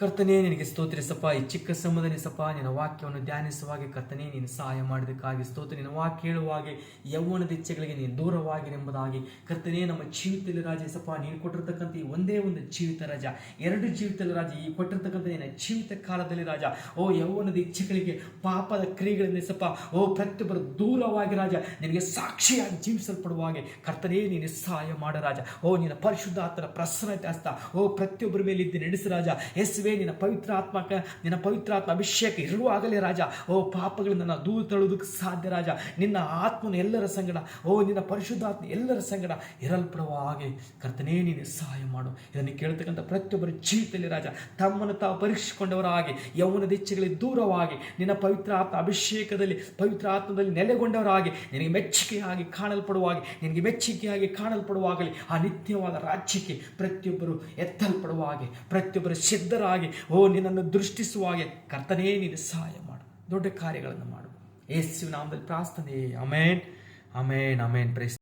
[SPEAKER 1] ಕರ್ತನೇ, ನಿನಗೆ ಸ್ತೋತ್ರಿಸಪ್ಪ. ಈ ಚಿಕ್ಕ ಸಮುದನಿಸಪ್ಪ ನಿನ್ನ ವಾಕ್ಯವನ್ನು ಧ್ಯಾನಿಸುವಾಗೆ ಕರ್ತನೇ, ನೀನು ಸಹಾಯ ಮಾಡಿದಕ್ಕಾಗಿ ಸ್ತೋತ್ರ. ನಿನ್ನ ವಾಕ್ಯ ಹೇಳುವಾಗೆ ಯೌವನದ ಇಚ್ಛೆಗಳಿಗೆ ನೀನು ದೂರವಾಗಿರಿ ಎಂಬುದಾಗಿ ಕರ್ತನೇ, ನಮ್ಮ ಜೀವಿತದಲ್ಲಿ ರಾಜ ಎಸಪ್ಪ ನೀನು ಕೊಟ್ಟಿರ್ತಕ್ಕಂಥ ಒಂದೇ ಒಂದು ಜೀವಿತ ರಾಜ, ಎರಡು ಜೀವಿತದಲ್ಲಿ ರಾಜ, ಈ ಕೊಟ್ಟಿರ್ತಕ್ಕಂಥ ನಿನ್ನ ಜೀವಿತ ಕಾಲದಲ್ಲಿ ರಾಜ. ಓ, ಯೌವನದ ಇಚ್ಛೆಗಳಿಗೆ, ಪಾಪದ ಕ್ರಿಯೆಗಳನ್ನು ಸಪ್ಪ, ಓ, ಪ್ರತಿಯೊಬ್ಬರು ದೂರವಾಗಿ ರಾಜ, ನಿನಗೆ ಸಾಕ್ಷಿಯಾಗಿ ಜೀವಿಸಲ್ಪಡುವ ಹಾಗೆ ಕರ್ತನೇ, ನೀನು ಸಹಾಯ ಮಾಡ ರಾಜ. ಓ ನಿನ್ನ ಪರಿಶುದ್ಧ ಆತನ ಪ್ರಸನ್ನತೆ ಅಸ್ತ ಓ, ಪ್ರತಿಯೊಬ್ಬರ ಮೇಲೆ ಇದ್ದು ನಡೆಸು ರಾಜ. ಯೇಸುವೆ, ನಿನ್ನ ಪವಿತ್ರ ಆತ್ಮಕ ನಿನ್ನ ಪವಿತ್ರಾತ್ಮ ಅಭಿಷೇಕ ಇರುವಾಗಲೇ ರಾಜ. ಓ ಪಾಪಗಳನ್ನು ನಾನು ದೂರ ತಳ್ಳೋದಕ್ಕೆ ಸಾಧ್ಯ ರಾಜ. ನಿನ್ನ ಆತ್ಮನ ಎಲ್ಲರ ಸಂಗಡ, ಓ, ನಿನ್ನ ಪರಿಶುದ್ಧಾತ್ಮ ಎಲ್ಲರ ಸಂಗಡ ಇರಲ್ಪಡುವ ಹಾಗೆ ಕರ್ತನೇ, ನೀನು ಸಹಾಯ ಮಾಡು. ಇದನ್ನು ಕೇಳ್ತಕ್ಕಂಥ ಪ್ರತಿಯೊಬ್ಬರ ಜೀವಿತದಲ್ಲಿ ರಾಜ, ತಮ್ಮನ್ನು ತಾವು ಪರೀಕ್ಷಿಸಿಕೊಂಡವರ ಹಾಗೆ, ಯೌವನದ ಇಚ್ಛೆಗಳಿಗೆ ದೂರವಾಗಿ ನಿನ್ನ ಪವಿತ್ರ ಆತ್ಮ ಅಭಿಷೇಕದಲ್ಲಿ ಪವಿತ್ರ ಆತ್ಮದಲ್ಲಿ ನೆಲೆಗೊಂಡವರ ಹಾಗೆ, ನಿನಗೆ ಮೆಚ್ಚುಗೆಯಾಗಿ ಕಾಣಲ್ಪಡುವ ಹಾಗೆ, ನಿನಗೆ ಮೆಚ್ಚುಗೆಯಾಗಿ ಕಾಣಲ್ಪಡುವಾಗಲಿ ಆ ನಿತ್ಯವಾದ ರಾಜ್ಯಕ್ಕೆ ಪ್ರತಿಯೊಬ್ಬರು ಎತ್ತಲ್ಪಡುವ ಹಾಗೆ, ಪ್ರತಿಯೊಬ್ಬರು ಸಿದ್ಧರಾಗಿ ಓ, ನಿನ್ನನ್ನು ದೃಷ್ಟಿಸುವ ಹಾಗೆ ಕರ್ತನೇ, ನೀನು ಸಹಾಯ ಮಾಡು. ದೊಡ್ಡ ಕಾರ್ಯಗಳನ್ನು ಮಾಡು. ಯೇಸು ನಾಮದಲ್ಲಿ ಪ್ರಾರ್ಥನೆ ಅಮೇನ್ ಅಮೇನ್ ಅಮೇನ್ ಪ್ರೇಸ್